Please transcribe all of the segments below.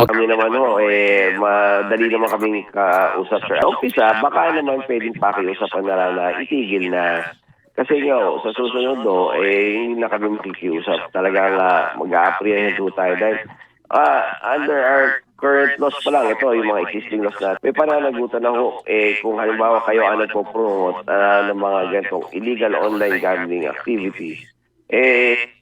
Okay. Kami naman ho, eh, madali naman kaming kausap, sir. Umpisa, baka naman pwedeng pakiusapan na lang na itigil na. Kasi nga, ho, sa susunod do, eh, hindi na kami makikiusap. Talagang uh, mag-a-apprehend tayo. Dahil ah, under our current laws pa lang, ito, yung mga existing laws natin, may pananagutan na ho, eh, kung halimbawa kayo ang nagpo-promote ah, ng mga ganitong illegal online gambling activities, eh,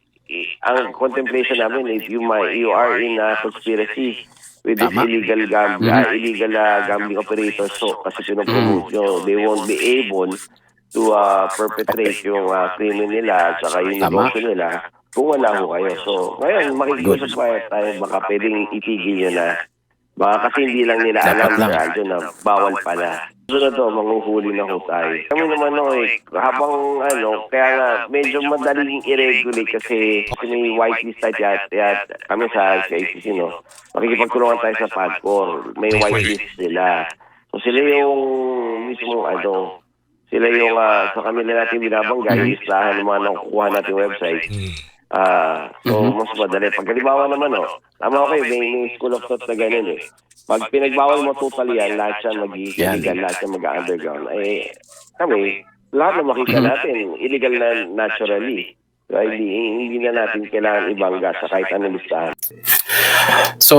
ang contemplation namin if you might you are in a conspiracy with this Tama. illegal gambling, ah, illegal ah, gambling operators so kasi pinopromote nyo, they won't be able to uh, perpetrate yung uh, crimen nila at saka yung Tama. negosyo nila kung wala ho kayo. So, ngayon, makikiusap pa tayo, baka pwedeng itigil nyo na. Baka kasi hindi lang nila alam Dapat lang. Sir Aldo, na bawal pala. Sunod to, manghuhuli na ho tayo. Kami naman no, eh, habang ano, kaya nga, medyo madaling i-regulate kasi, kasi may whitelist tayo at, at kami sa, ICC, no, makikipagtulungan tayo sa PADCOR. May whitelist sila. So sila yung mismo, ano, sila yung ah, sa kanila natin binabangga, yung listahan ng mga nakukuha natin website. Ah, so mas madali. Pag halimbawa naman, oh, tama kayo, may, may school of thought na ganun eh. Pag pinagbawal mo totally yan, lahat siya mag-illegal, Yan. lahat siya mag-underground. Eh, kami, lahat na makita natin, illegal na naturally. So, hindi, hindi na natin kailangan ibangga sa kahit anong listahan. So,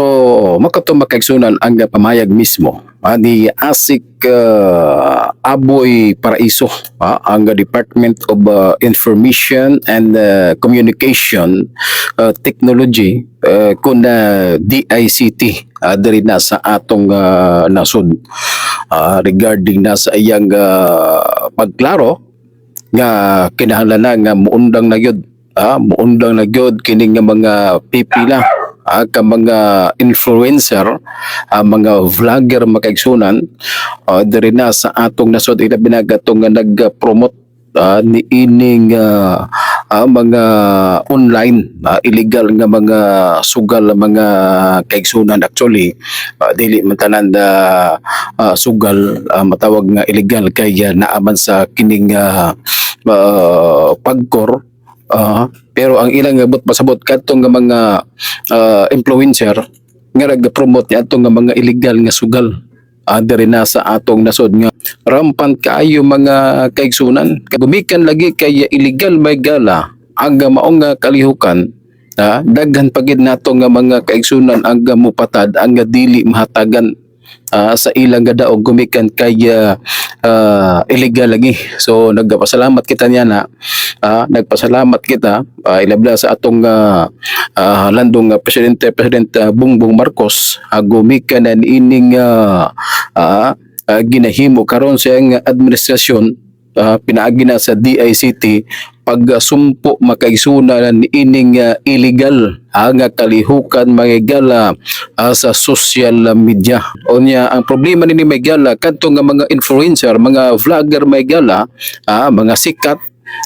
makato makaigsunan ang pamayag mismo ah, ni Asik ah, Aboy Paraiso, ah, ang Department of ah, Information and ah, Communication ah, Technology uh, kun na DICT uh, diri na sa atong ah, nasod. Ah, regarding na sa iyang ah, pagklaro nga kinahanglan nga muundang na gyud ah muundang na gyud kini nga mga pipila ah, ka mga influencer ah, mga vlogger makaigsunan ah, diri na sa atong nasod ila binagatong nga nag-promote ah, ni ining ah, ah, mga online ah, illegal nga mga sugal mga kaigsunan. Actually ah, dili man tanan da ah, sugal ah, matawag nga illegal kay ah, naaman sa kining ah, ah, pagkor ah, pero ang ilang abot pasabot kadtong nga mga ah, influencer nga nag-promote niya atong nga mga illegal nga sugal. Ah, diri na sa atong nasod nga rampant kaayo mga kaigsunan. Gumikan lagi kay illegal may gala. Ang maong nga kalihukan ah, daghan pagid nato nga mga kaigsunan ang mupatad ang dili mahatagan ah, sa ilang nga daog gumikan kay ah, ah, illegal lagi. So nagpasalamat kita niya na ah, nagpasalamat kita uh, ilabla sa atong ah, ah, landong ah, presidente president ah, Bongbong Marcos. Uh, gumikan na ining ah, ah, ah, ginahimo karon sa iyang administrasyon. Ah, pinaagi na sa DICT pagsumpo makaisuna ni ining ah, illegal ah, nga kalihukan mga gala ah, sa social media. O niya, ang problema ni Megala, kadto nga mga influencer, mga vlogger Megala, ah, mga sikat,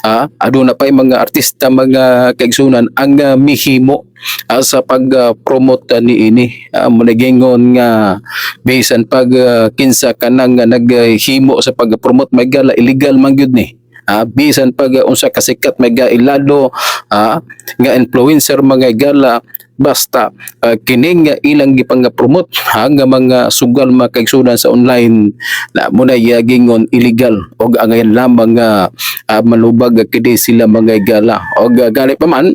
ah, aduna pa mga artista, mga kaigsunan, ang ah, mihimo ah, sa pag-promote ni ini. Uh, Munagingon nga, bisan pag ah, kinsa ka nang ah, naghimo sa pag-promote Megala, illegal man gyud ni. Ah, bisan pag uh, unsa kasikat may gailado ah, nga influencer mga gala basta uh, kining nga ilang gipang promote nga mga sugal mga kaigsunan sa online na muna gingon illegal o ang ngayon lamang nga ah, malubag kini sila mga gala o gali pa man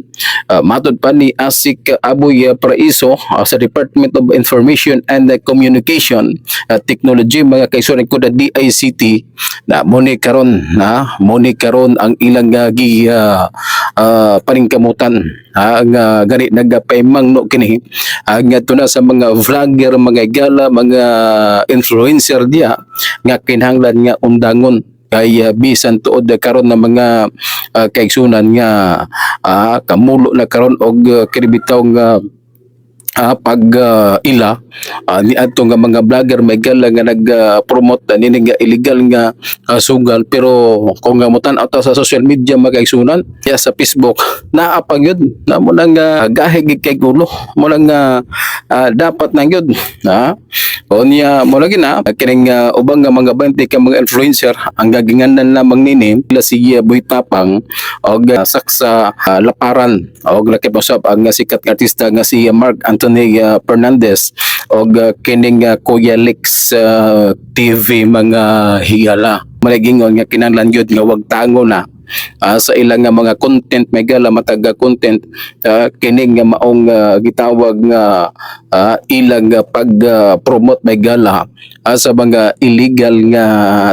ah, matod pa ni Asik Aboy Paraiso ah, sa Department of Information and Communication ah, Technology mga kaigsunan ko da DICT na muni karon na muni karon ang ilang uh, gi ah, ah, paningkamutan ha, nga gani nagapaymang no kini. Ah, nga to na sa mga vlogger mga gala mga influencer dia nga kinahanglan nga undangon. Kay ah, bisan tuod karon na mga ah, kaigsunan nga ah, kamulo na karon og uh, kiribitaw nga ah, pag ah, ila ah, ni adto nga mga vlogger may gala nga nag-promote uh, nini nga illegal nga ah, sugal. Pero kung nga mutan ata sa social media magaigsunan ya sa Facebook naa pa gyud. Na mo nang uh, gahig kay gulo. Mo nang ah, ah, dapat nang gyud ha o niya mo lagi na kining ah, ubang nga mga 20 ka mga influencer ang gaginganan lamang nini sila si uh, Boy Tapang og ah, saksa ah, laparan og laki pa ang ah, sikat artista nga si Mark Anthony Anthony uh, Fernandez og uh, kining uh, Kuya Lex uh, TV mga higala maligingon nga kinahanglan gyud nga wag tango na ah, sa ilang nga mga content may gala mataga content uh, kining nga maong ah, gitawag nga ah, ilang nga pag ah, promote may gala. Ah, sa mga illegal nga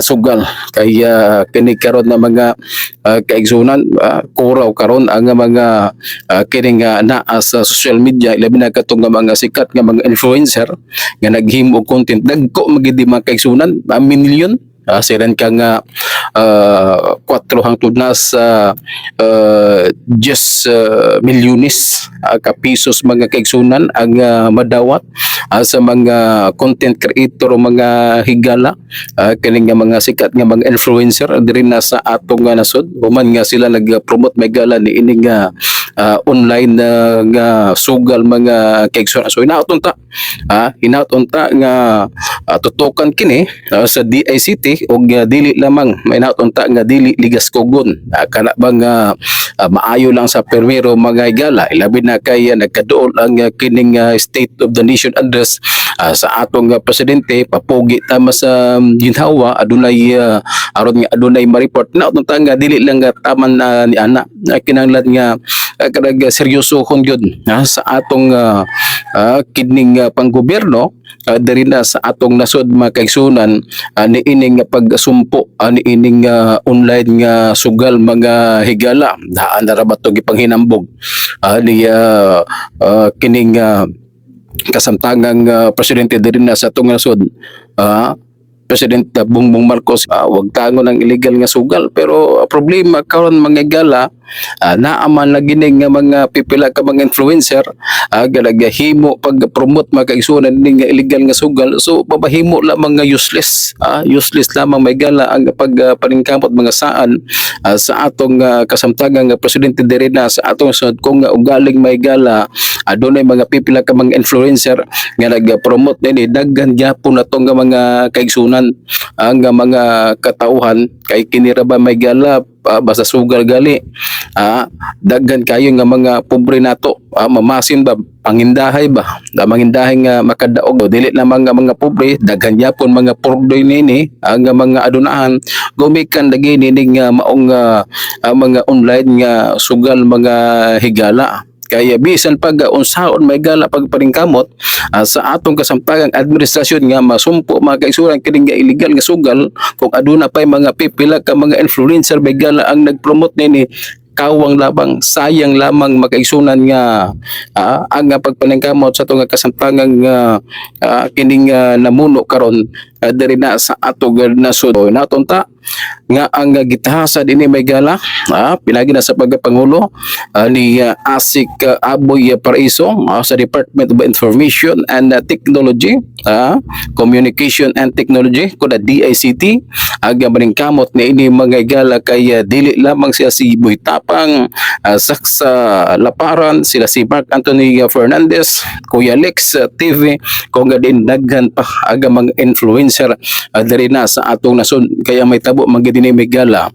sugal. Kaya kini karon na mga uh, kaigsunan ah, kuraw karon ang mga uh, kini nga naa sa social media. Ilabi na katong nga mga sikat nga mga influencer nga naghimo content. Dagko magidi mga kaigsunan a million. Uh, siren ka nga uh, 4 hangtod na sa uh, just uh, milyones uh, ka pesos mga kaigsunan ang uh, madawat uh, sa mga content creator o mga higala uh, kini mga sikat nga mga influencer diri na sa atong nga nasod. Human nga sila nag-promote may gala ni ini nga uh, online na nga sugal mga kaigsunan. So inaoton ta ah hinaton ta nga uh, tutukan kini uh, sa DICT og uh, dili lamang. May inaton ta nga dili ligas kugon uh, kana bang uh, uh, maayo lang sa permero mga higala ilabi na kay uh, nagkaduol ang uh, kining uh, State of the Nation address uh, sa atong uh, presidente. Papugi tama sa um, ginhawa. Adunay uh, aron nga adunay ma-report. Na utong ta nga dili lang nga taman na ni ana. Uh, kinahanglan nga uh, kanang uh, seryosohon gyud uh, sa atong uh, uh, kidning uh, panggobyerno. Uh, diri na sa atong nasod mga kaigsunan uh, ni ining nga pagsumpo uh, ni ining uh, online nga sugal mga higala. Daan na ra ba to gipanghinambog uh, ni uh, uh, kining uh, kasamtangang uh, presidente diri na sa atong nasod. Uh, President uh, Bongbong Marcos uh, wag tango ng illegal nga sugal. Pero uh, problema karon mga gala uh, naaman na gining nga mga pipila ka mga influencer uh, galagahimo pag promote mga kaigsunan ning illegal nga sugal. So babahimo lamang nga useless ah, useless lamang may gala ang pag uh, mga saan ah, sa atong uh, kasamtagang nga presidente diri na sa atong sunod kung nga ugaling may gala adunay mga pipila ka mga influencer nga nag-promote nini daghan gyapon na tong nga mga kaigsunan ang nga mga katauhan. Kay kinira ba may gala ah, basta sugal gali. Ah, daghan kayo nga mga pobre nato. Ah, mamasin ba? Pangindahay ba? Da mangindahay nga makadaog. Dili na mga mga pobre daghan yapon mga pobre nini ang nga mga adunahan gumikan lagi nini nga maong ah, ah, mga online nga sugal mga higala kaya bisan pag uh, unsaon may gala pag paningkamot ah, sa atong kasamtangang administrasyon nga masumpo mga kaigsuran kini nga illegal nga sugal kung aduna pay mga pipila ka mga influencer may gala ang nagpromote nini kawang labang sayang lamang makaigsunan nga ah, ang pagpaningkamot sa atong nga kasamtangang uh, kining ah, namuno karon. uh, diri na sa atong nasod natonta nga ang gitahasa dinhi may gala. Ah, pinagi na sa pagpangulo ah, ni ah, Asik ah, Aboy ah, Paraiso ah, sa Department of Information and ah, Technology ah, Communication and Technology kuda DICT aga maningkamot ni ini mga gala kay ah, dili lamang siya si Boy Tapang ah, Saksa Laparan sila si Mark Anthony ah, Fernandez Kuya Lex ah, TV kung din daghan pa aga mga influencer uh, diri na sa atong nasun. Kaya may tabo magidi may gala.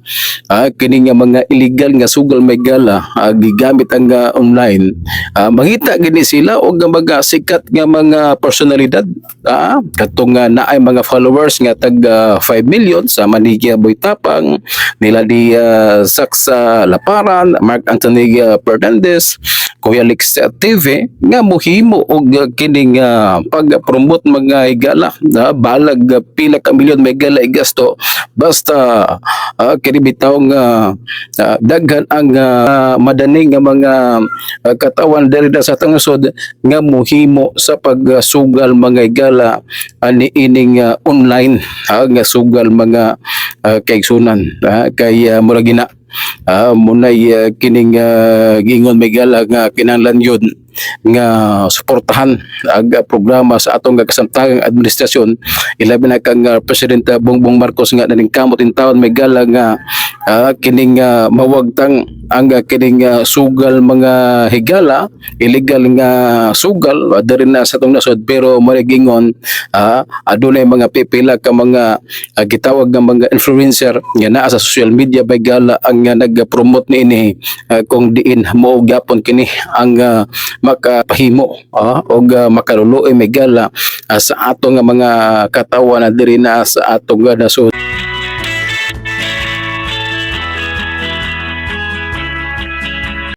Uh, kini nga mga illegal nga sugal may gala. Ah, gigamit ang ah, online. Uh, mangita gini sila og nga mga sikat nga mga personalidad. Uh, katong nga naay mga followers nga tag ah, 5 million sa Manigya Boy Tapang nila di ah, Saksa Laparan Mark Anthony ah, Fernandez Kuya Lex TV nga mohimo og ah, kining ah, pag-promote mga higala na balag ah, pila ka milyon may gala igasto basta uh, kini bitaw nga ah, daghan ang ah, madaning mga ah, katawan diri sa tangasod nga mohimo sa pagsugal mga higala ani ining ah, online ah, nga sugal mga uh, kaigsunan ah, kay uh, mura gina uh, munay ah, kining ah, gingon may gala nga kinahanglan yun nga suportahan ang ah, programa sa atong nga kasamtangang administrasyon. Ilabi na kang ah, President ah, Bongbong Marcos nga naning kamot in taon may gala nga ah, kining ah, mawagtang ang ah, kining ah, sugal mga higala. Illegal nga sugal uh, diri na sa atong nasod. Pero marigingon ah, adunay mga pipila ka mga ah, gitawag nga mga influencer nga naa sa social media. May gala ang uh, nag-promote ni ini uh, kung diin mo gyapon kini ang uh, makapahimo uh, og uh, makaluluoy may gala uh, sa ato nga mga katawan na diri na sa ato nga nasud